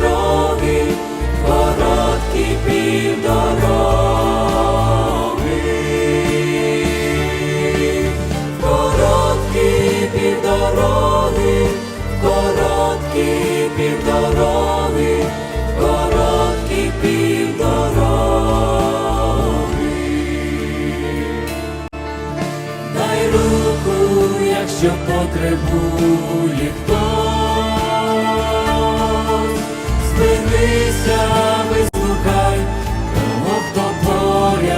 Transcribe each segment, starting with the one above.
дороги, короткі півдороги, короткі півдороги, короткі півдороги, короткі дай руку, якщо потребує хто. Спинися, вислухай, кого хто поряд.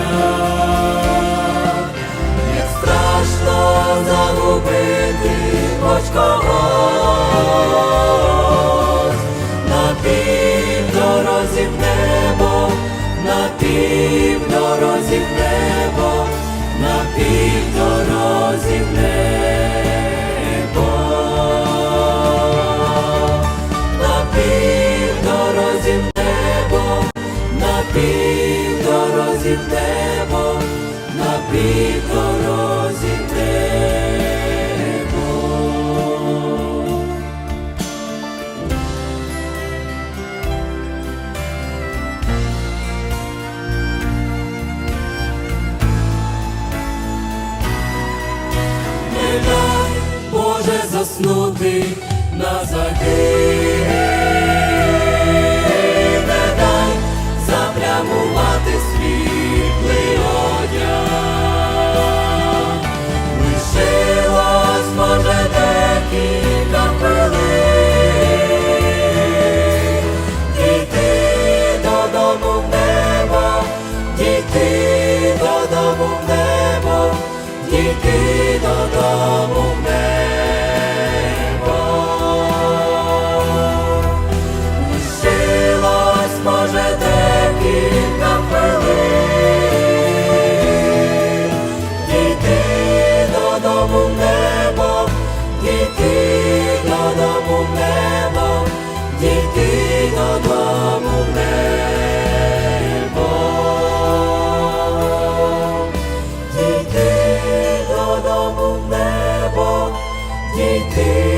Як страшно загубити хоч когось, на півдорозі в небо, на півдорозі в небо, півдорозі в небо, на півдорозі в небо. Не дай, Боже, заснути в додому в небо, дійти додому в небо, дійти